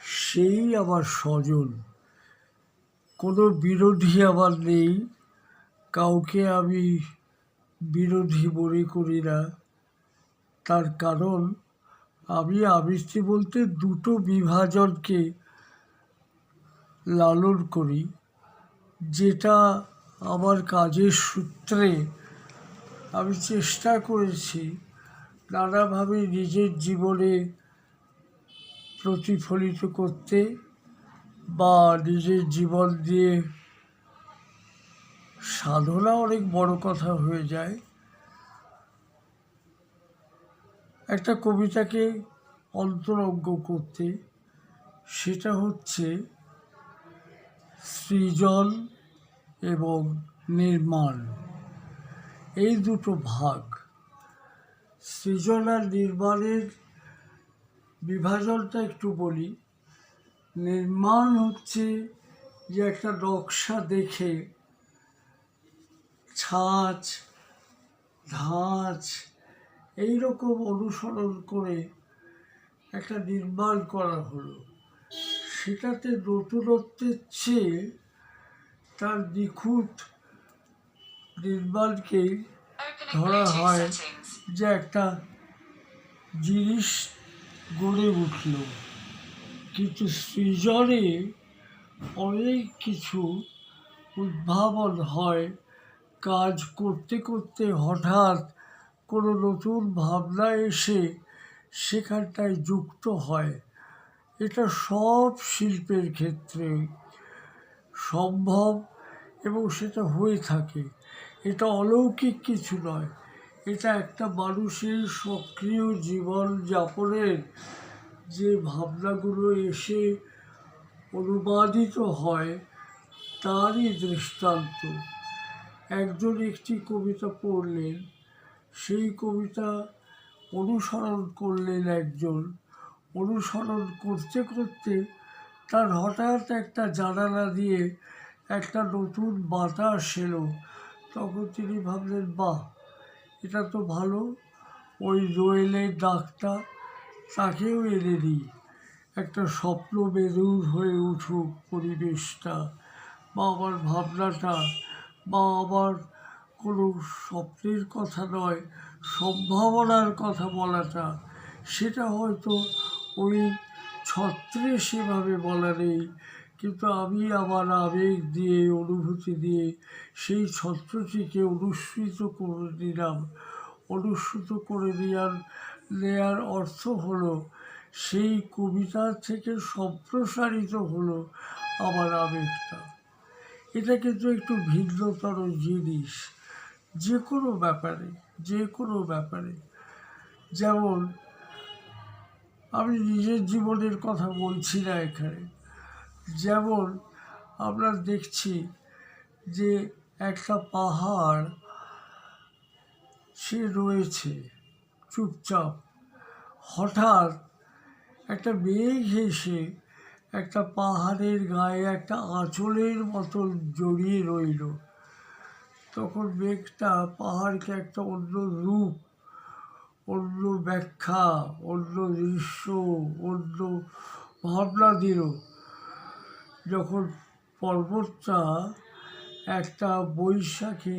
সেই আমার স্বজন। কোনো বিরোধী আমার নেই। কাউকে আমি বিরোধী মনে করি না। তার কারণ, আমি আবৃত্তি বলতে দুটো বিভাজনকে লালন করি। যেটা আমার কাজের সূত্রে আমি চেষ্টা করেছি। নানাভাবে নিজের জীবনে প্রতিফলিত করতে বা নিজের জীবন দিয়ে সাধনা অনেক বড় কথা হয়ে যায়। একটা কবিতাকে অন্তরঙ্গ করতে সেটা হচ্ছে সৃজন এবং নির্মাণ। এই দুটো ভাগ সৃজন আর নির্মাণের বিভাজনটা একটু বলি। নির্মাণ হচ্ছে যে একটা নকশা দেখে ছাঁচ, ধাঁচ, এইরকম অনুসরণ করে একটা নির্মাণ করা হলো। সেটাতে নতুনত্বের চেয়ে তার নিখুঁত নির্মাণকেই ধরা হয় যে একটা জিনিস গড়ে উঠল। কিন্তু সৃজনে অনেক কিছু উদ্ভাবন হয়। কাজ করতে করতে হঠাৎ কোনো নতুন ভাবনা এসে সেখানটায় যুক্ত হয়। এটা সব শিল্পের ক্ষেত্রে সম্ভব এবং সেটা হয়ে থাকে। এটা অলৌকিক কিছু নয়। এটা একটা মানুষের সক্রিয় জীবন যাপনের যে ভাবনাগুলো এসে অনুবাদিত হয়, তারই দৃষ্টান্ত। একজন একটি কবিতা পড়লেন, সেই কবিতা অনুসরণ করলেন একজন। অনুসরণ করতে করতে তার হঠাৎ একটা জানালা দিয়ে একটা নতুন বাতাস এলো। তখন তিনি ভাবলেন, বাহ এটা তো ভালো। ওই দোয়েলের ডাকটা তাকেও এনে দিই। একটা স্বপ্ন বেদুর হয়ে উঠুক পরিবেশটা। বা আমার ভাবনাটা বা আমার কোনো স্বপ্নের কথা নয়, সম্ভাবনার কথা বলাটা। সেটা হয়তো ওই ছত্রে সেভাবে বলা নেই। কিন্তু আমি আমার আবেগ দিয়ে, অনুভূতি দিয়ে সেই ছত্রটিকে অনুসৃত করে দিলাম। অনুসৃত করে দেওয়ার, নেয়ার অর্থ হলো, সেই কবিতা থেকে সম্প্রসারিত হলো আমার আবেগটা। এটা কিন্তু একটু ভিন্নতর জিনিস যে কোনো ব্যাপারে যে কোনো ব্যাপারে। যেমন, আমি নিজের জীবনের কথা বলছি না এখানে। যেমন আমরা দেখছি যে একটা পাহাড় সে রয়েছে চুপচাপ। হঠাৎ একটা মেঘ এসে একটা পাহাড়ের গায়ে একটা আঁচলের মতন জড়িয়ে রইল। তখন মেঘটা পাহাড়কে একটা অন্য রূপ, অন্য ব্যাখ্যা, অন্য দৃশ্য, অন্য ভাবনা দিল। যখন পর্বতটা একটা বৈশাখে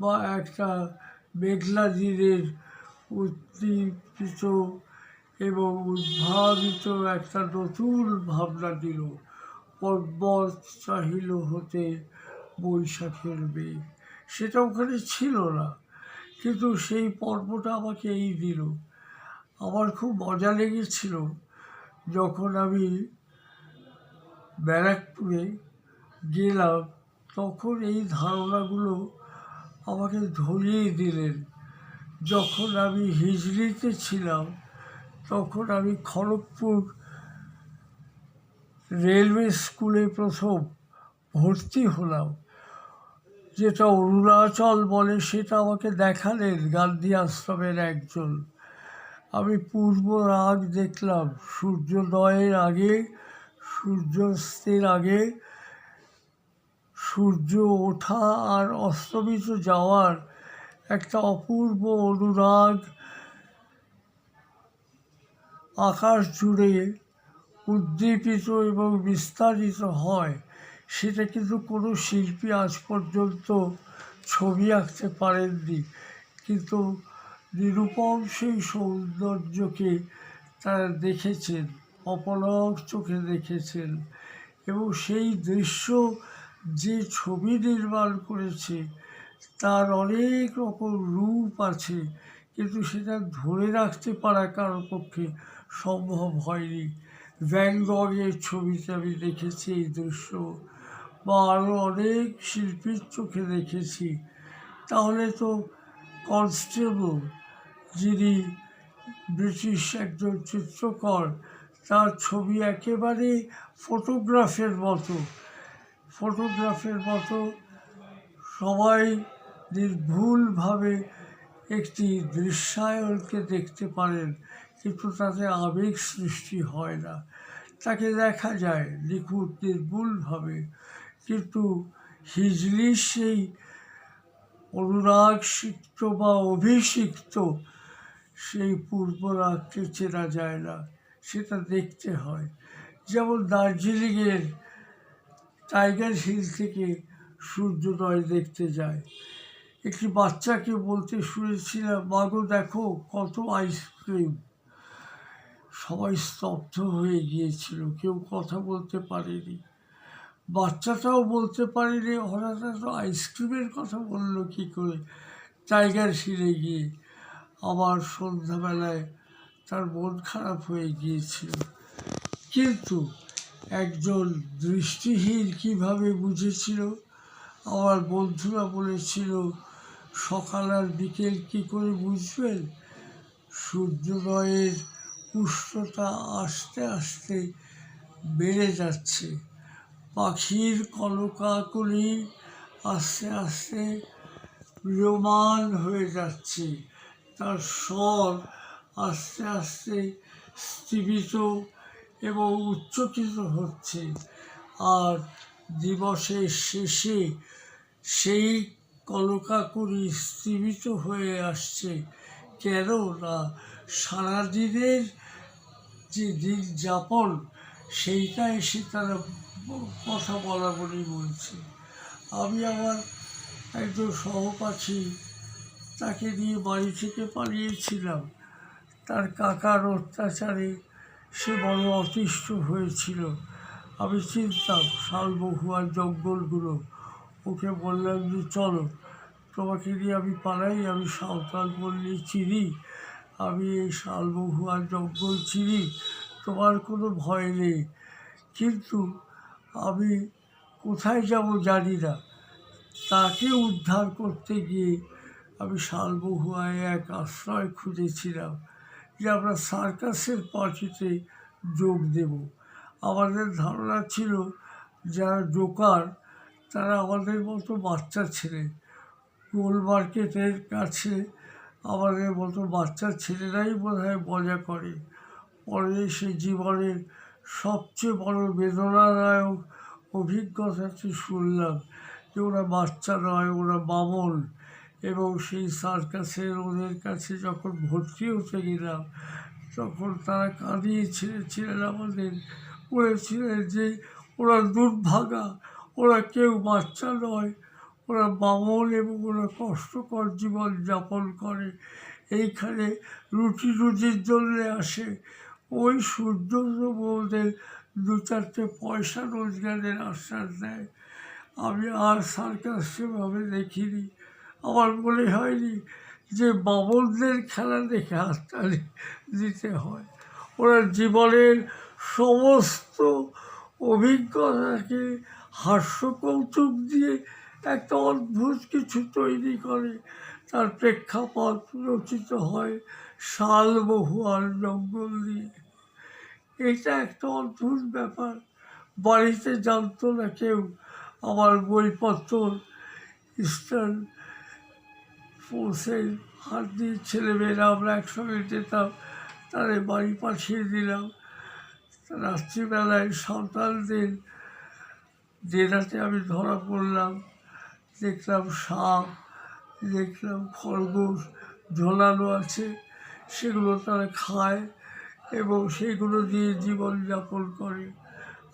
বা একটা মেঘলা দিনের উদ্দীপিত এবং উদ্ভাবিত একটা নতুন ভাবনা দিল, পর্বত চাহিল হতে বৈশাখের মেঘ। সেটা ওখানে ছিল না, কিন্তু সেই পর্বটা আমাকে এই দিল। আমার খুব মজা লেগেছিল যখন আমি ব্যারাকপুরে গেলাম, তখন এই ধারণাগুলো আমাকে ধরিয়ে দিলেন। যখন আমি হিজড়িতে ছিলাম, তখন আমি খড়গপুর রেলওয়ে স্কুলে প্রথম ভর্তি হলাম। যেটা অরুণাচল বলে, সেটা আমাকে দেখালেন গান্ধী আশ্রমের একজন। আমি পূর্ব রাগ দেখলাম, সূর্যোদয়ের আগে সূর্যাস্তের আগে সূর্য ওঠা আর অস্তমিত যাওয়ার একটা অপূর্ব অনুরাগ আকাশ জুড়ে উদ্দীপিত এবং বিস্তারিত হয়। সেটা কিন্তু কোনো শিল্পী আজ পর্যন্ত ছবি আঁকতে পারেননি। কিন্তু নিরূপম সেই সৌন্দর্যকে তারা দেখেছেন। অপলক চোখে দেখেছেন এবং সেই দৃশ্য যে ছবি নির্মাণ করেছে, তার অনেক রকম রূপ আছে, কিন্তু সেটা ধরে রাখতে পারা কারোর পক্ষে সম্ভব হয়নি। ভ্যান গগের ছবিতে আমি দেখেছি এই দৃশ্য বা আরও অনেক শিল্পীর চোখে দেখেছি। তাহলে তো কনস্টেবল যিনি ব্রিটিশ একজন চিত্রকর তার ছবি একেবারে ফটোগ্রাফের মতো। ফটোগ্রাফের মতো সবাই নির্ভুলভাবে একটি দৃশ্যায়নকে দেখতে পারেন, কিন্তু তাতে আবেগ সৃষ্টি হয় না। তাকে দেখা যায় নিখুঁত, নির্ভুলভাবে। কিন্তু হিজলির সেই অনুরাগ সিক্ত বা অভিষিক্ত সেই পূর্বরাগকে চেনা যায় না। সেটা দেখতে হয়। যেমন দার্জিলিংয়ের টাইগার হিল থেকে সূর্যোদয় দেখতে যায়। একটি বাচ্চাকে বলতে শুনেছিলাম, মাগো, দেখো কত আইসক্রিম সবাই স্তব্ধ হয়ে গিয়েছিল, কেউ কথা বলতে পারেনি। বাচ্চাটাও বলতে পারেনি, হঠাৎ এত আইসক্রিমের কথা বলল কী করে? টাইগার হিলে গিয়ে আবার সন্ধ্যাবেলায় তার মন খারাপ হয়ে গিয়েছিল। কিন্তু একজন দৃষ্টিহীন কীভাবে বুঝেছিল? আমার বন্ধুরা বলেছিল, সকাল আর বিকেল কী করে বুঝবেন? সূর্যোদয়ের উষ্ণতা আস্তে আস্তে বেড়ে যাচ্ছে। পাখির কলকাকলি আস্তে আস্তে ম্রিয়মান হয়ে যাচ্ছে। তার স্বর আস্তে আস্তে স্থিমিত এবং উচ্চকিত হচ্ছে। আর দিবসের শেষে সেই কলকাকুলি স্থিমিত হয়ে আসছে। কেন না সারাদিনের যে দিন যাপন, সেইটা এসে তারা কথা বলা বলেই বলছে। আমি আমার একজন সহপাঠী, তাকে নিয়ে বাড়ি থেকে পালিয়েছিলাম। তার কাকার অত্যাচারে সে বড় অতিষ্ঠ হয়েছিল। আমি চিনতাম শালবহুয়ার জঙ্গলগুলো। ওকে বললাম যে, চলো, তোমাকে নিয়ে আমি পালাই, আমি সাঁওতাল পল্লী চিনি, আমি এই শালবহুয়ার জঙ্গল চিনি, তোমার কোনো ভয় নেই। কিন্তু আমি কোথায় যাব জানি না। তাকে উদ্ধার করতে গিয়ে আমি শালবহুয়ায় এক আশ্রয় খুঁজেছিলাম। যে আমরা সার্কাসের পার্টিতে যোগ দেব। আমাদের ধারণা ছিল, যারা জোকার, তারা আমাদের মতো বাচ্চা ছেলে। গোল মার্কেটের কাছে আমাদের মতো বাচ্চা ছেলেরাই বোধ হয় মজা করে। পরে সে জীবনের সবচেয়ে বড় বেদনাদায়ক অভিজ্ঞতাটি শুনলাম যে ওরা বাচ্চা নয়, ওরা বামন। এবং সেই সার্কাসের ওদের কাছে যখন ভর্তি হতে গেলাম, তখন তারা কাঁদিয়ে ছেড়েছিলেন আমাদের। বলেছিলেন যে, ওরা দুর্ভাগা, ওরা কেউ বাচ্চা নয়, ওরা বামন এবং ওরা কষ্টকর জীবন যাপন করে। এইখানে রুটি রুটির জন্য আসে। ওই সূর্য ওদের দু চারটে পয়সা রোজগারের আশ্বাস দেয়। আমি আর সার্কাস সেভাবে দেখিনি। আমার মনে হয়নি যে বামনদের খেলা দেখে হাততালি দিতে হয়। ওরা জীবনের সমস্ত অভিজ্ঞতাকে হাস্যকৌতুক দিয়ে একটা অদ্ভুত কিছু তৈরি করে। তার প্রেক্ষাপট রচিত হয় শাল আর জঙ্গল দিয়ে। এটা একটা অদ্ভুত ব্যাপার। বাড়িতে জানতো না কেউ। আমার বইপত্র, ইস্টার্ন ফোর্সের হাত দিয়ে ছেলেমেয়েরা আমরা একসঙ্গে যেতাম, তাদের বাড়ি পাঠিয়ে দিলাম। রাত্রিবেলায় সাঁওতালদের ডেরাতে আমি ধরা পড়লাম, দেখলাম সাপ, দেখলাম খরগোশ ঝোলানো আছে, সেগুলো তারা খায় এবং সেগুলো দিয়ে জীবনযাপন করে।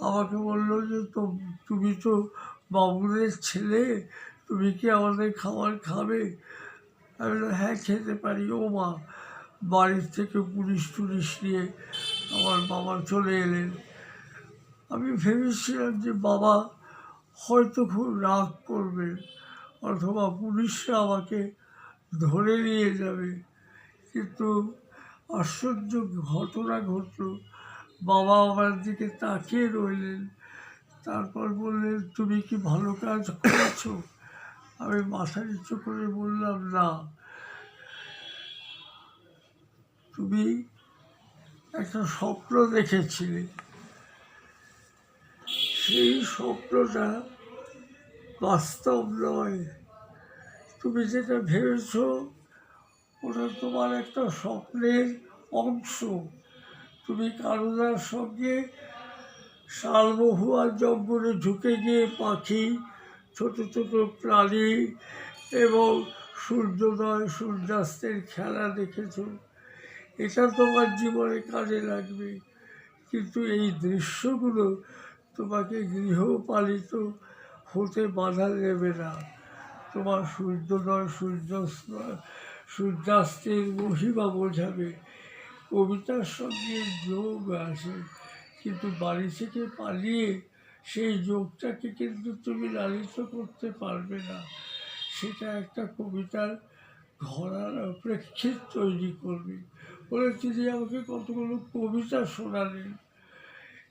আমাকে বলল যে, তো তুমি তো বাবুদের ছেলে, তুমি কি আমাদের খাবার খাবে? আমি বললাম হ্যাঁ খেতে পারি। ও মা, বাড়ির থেকে পুলিশ টুলিশ নিয়ে আমার বাবা চলে এলেন। আমি ভেবেছিলাম যে বাবা হয়তো খুব রাগ করবে অথবা পুলিশরা আমাকে ধরে নিয়ে যাবে। কিন্তু আশ্চর্য ঘটনা ঘটলো। বাবা আমার দিকে তাকিয়ে রইলেন। তারপর বললেন, তুমি কি ভালো কাজ করেছ? আমি মাথা নিচু করে বললাম, না। তুমি একটা স্বপ্ন দেখেছিলে। সেই স্বপ্নটা বাস্তব নয়। তুমি যেটা ভেবেছো, ওটা তোমার একটা স্বপ্নের অংশ। তুমি কারুনার সঙ্গে শালমহুয়ার জঙ্গলে ঢুকে গিয়ে পাখি ছোট ছোট প্রাণী এবং সূর্যোদয়, সূর্যাস্তের খেলা দেখেছ। এটা তোমার জীবনে কাজে লাগবে। কিন্তু এই দৃশ্যগুলো তোমাকে গৃহপালিত হতে বাধা দেবে না। তোমার সূর্যোদয়, সূর্যাস্ত, সূর্যাস্তের মহিমা বোঝাবে। কবিতার সঙ্গে যোগ আছে, কিন্তু বাড়ি থেকে পালিয়ে সেই যোগটাকে কিন্তু তুমি লালিত করতে পারবে না। সেটা একটা কবিতার ঘরার প্রেক্ষিত তৈরি করবে। বলে তিনি আমাকে কতগুলো কবিতা শোনালেন।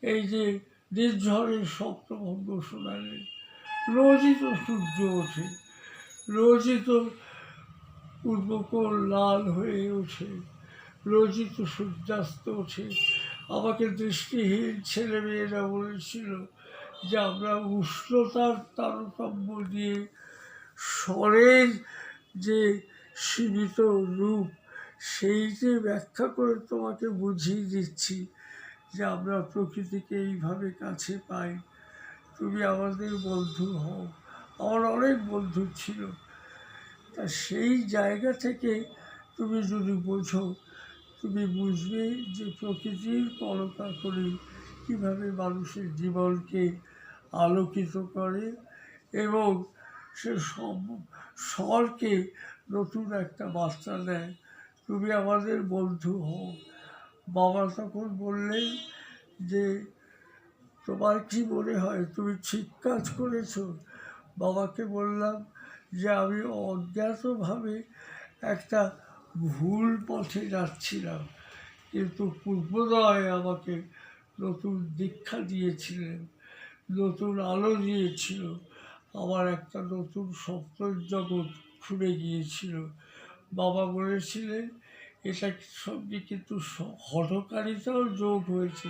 এই যে নির্ঝরের সপ্তভঙ্গ শোনালেন। রোজই তো সূর্য ওঠে। রোজই তো পূর্বকোণ লাল হয়ে ওঠে। রোজই তো সূর্যাস্ত ওঠে। আমাকে দৃষ্টিহীন ছেলে মেয়েরা বলেছিল যে আমরা উষ্ণতার তারতম্য দিয়ে স্বরের যে সীমিত রূপ সেইটি ব্যাখ্যা করে তোমাকে বুঝিয়ে দিচ্ছি যে আমরা প্রকৃতিকে এইভাবে কাছে পাই। তুমি আমাদের বন্ধু হও। আমার অনেক বন্ধু ছিল। তা সেই জায়গা থেকে তুমি যদি বোঝো, তুমি বুঝবে যে প্রকৃতির কলকাকলি কীভাবে মানুষের জীবনকে আলোকিত করে এবং সে সব স্বরকে নতুন একটা বার্তা দেয়। তুমি আমাদের বন্ধু হও। বাবা তখন বললেন যে, তোমার কি মনে হয়? তুমি ঠিক কাজ করেছ? বাবাকে বললাম যে, আমি অজ্ঞাতভাবে একটা ভুল পথে যাচ্ছিলাম, কিন্তু পূর্বোদয় আমাকে নতুন দীক্ষা দিয়েছিলেন। নতুন আলো দিয়েছিল আমার একটা নতুন স্বপ্নের জগৎ খুলে গিয়েছিল। বাবা বলেছিলেন, এটা সঙ্গে কিন্তু হঠকারিতাও যোগ হয়েছে।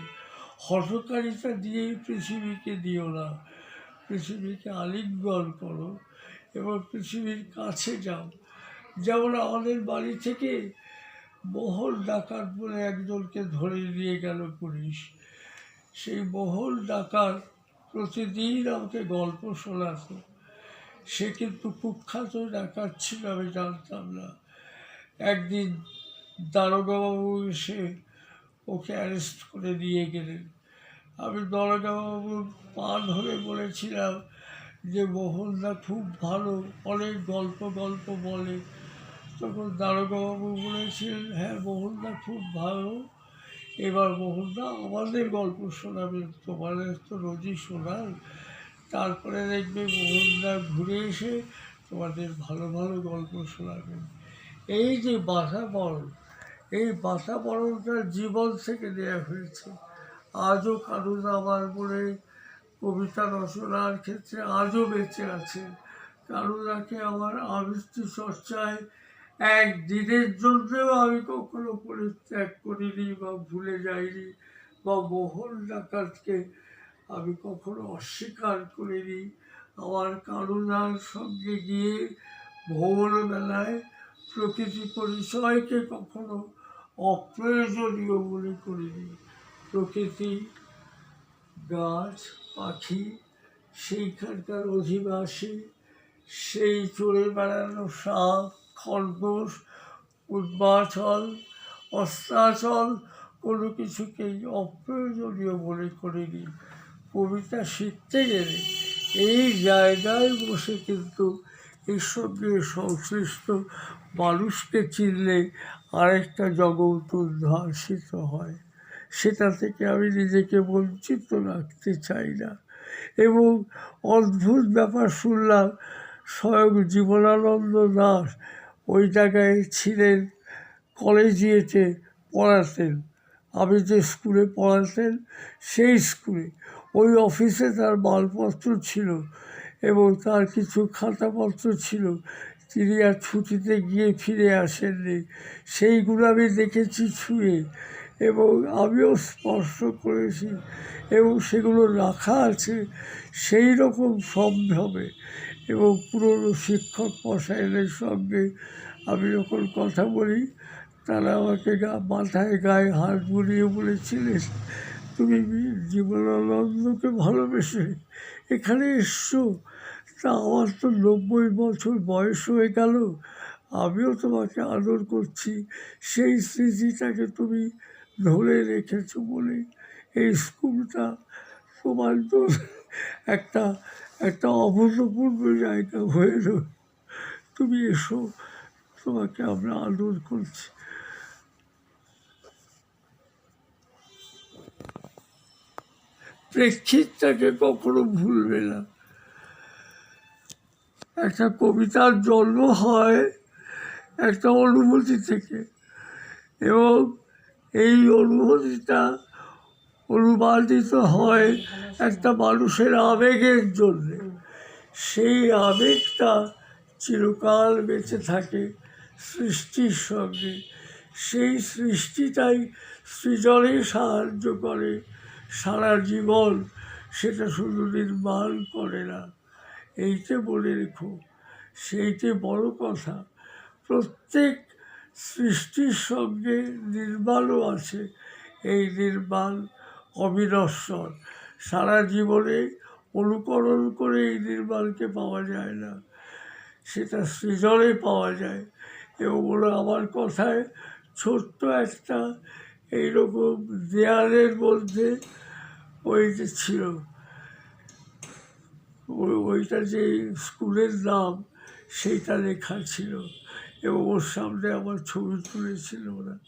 হঠকারিতা দিয়েই পৃথিবীকে দিও না। পৃথিবীকে আলিঙ্গন করো এবং পৃথিবীর কাছে যাও। যেমন আমাদের বাড়ি থেকে মহল ডাকাত বলে একজনকে ধরে নিয়ে গেল পুলিশ। সেই মহল ডাকাত প্রতিদিন আমাকে গল্প শোনাতো। সে কিন্তু কুখ্যাত ডাকাত ছিল, আমি জানতাম না। একদিন দারোগাবাবু এসে ওকে অ্যারেস্ট করে নিয়ে গেলেন। আমি দারোগাবাবুর পা ধরে বলেছিলাম যে, মোহনদা খুব ভালো, অনেক গল্প গল্প বলে। তখন দারোগাবাবু বলেছিলেন হ্যাঁ মোহনদা খুব ভালো এবার মোহনদা আমাদের গল্প শোনাবেন তোমাদের তো রোজই শোনান তারপরে দেখবে মোহনদা ঘুরে এসে তোমাদের ভালো ভালো গল্প শোনাবেন এই যে বাতাবরণ এই বাতাবরণটা জীবন থেকে দেওয়া হয়েছে। আজও কারুন আমার বলে কবিতা রচনার ক্ষেত্রে আজও বেঁচে আছে। কারুনাকে আমার আবৃত্তি চর্চায় একদিনের জন্যও আমি কখনো পরিত্যাগ করিনি বা ভুলে যাইনি বা মোহন ডাকাতকে আমি কখনো অস্বীকার করিনি। আমার কারুণার সঙ্গে গিয়ে ভ্রমণবেলায় প্রকৃতি পরিচয়কে কখনো অপ্রয়োজনীয় মনে করিনি। প্রকৃতি, গাছ, পাখি, সেইখানকার অধিবাসী, সেই চড়ে বেড়ানো সাপ খরগোশ উদ্বাচল অস্তাচল কোনো কিছুকেই অপ্রয়োজনীয় মনে করিনি। কবিতা শিখতে গেলে এই জায়গায় বসে কিন্তু এর সঙ্গে সংশ্লিষ্ট মানুষকে চিনলে আরেকটা জগৎ উদ্ভাসিত হয়। সেটা থেকে আমি নিজেকে বঞ্চিত রাখতে চাই না এবং অদ্ভুত ব্যাপার শুনলাম স্বয়ং জীবনানন্দ দাস ওই জায়গায় ছিলেন কলেজিয়েটে পড়াতেন। আমি যে স্কুলে পড়াতেন, সেই স্কুলে ওই অফিসে তার মালপত্র ছিল এবং তার কিছু খাতাপত্র ছিল। তিনি আর ছুটিতে গিয়ে ফিরে আসেননি। সেইগুলো আমি দেখেছি ছুঁয়ে এবং আমিও স্পর্শ করেছি এবং সেগুলো রাখা আছে সেই রকম সম্ভ্রমে। এবং পুরনো শিক্ষক মশাইদের সঙ্গে আমি যখন কথা বলি, তারা আমাকে গা মাথায় গায়ে হাত বুলিয়ে বলেছিলেন, তুমি জীবনানন্দকে ভালোবেসে এখানে এসছো? তা আমার তো নব্বই বছর বয়স হয়ে গেল। আমিও তোমাকে আদর করছি। সেই স্মৃতিটাকে তুমি ধরে রেখেছো বলে এই স্কুলটা তো একটা একটা অভূতপূর্ব জায়গা হয়ে রইল তুমি এসো, তোমাকে আমরা আদর করছি। প্রেক্ষিতটাকে কখনো ভুলবে না। একটা কবিতার জন্ম হয় একটা অনুভূতি থেকে এবং এই অনুভূতিটা অনুবাদিত হয় একটা মানুষের আবেগের জন্যে। সেই আবেগটা চিরকাল বেঁচে থাকে সৃষ্টির সঙ্গে। সেই সৃষ্টিটাই সৃজনে সাহায্য করে। সারা জীবন সেটা শুধু নির্মাণ করে না। এইটা বলে রেখো, সেইটে বড় কথা। প্রত্যেক সৃষ্টির সঙ্গে নির্মাণও আছে। এই নির্মাণ অবিনশ্বর। সারা জীবনে অনুকরণ করে এই নির্মাণকে পাওয়া যায় না। সেটা সৃজনে পাওয়া যায় এবং ওরা আমার কথায় ছোট্ট একটা এইরকম দেয়ালের মধ্যে ওই যে ছিল। ওই ওইটা যে স্কুলের নাম, সেইটা লেখা ছিল এবং ওর সামনে আমার ছবি তুলেছিল ওরা।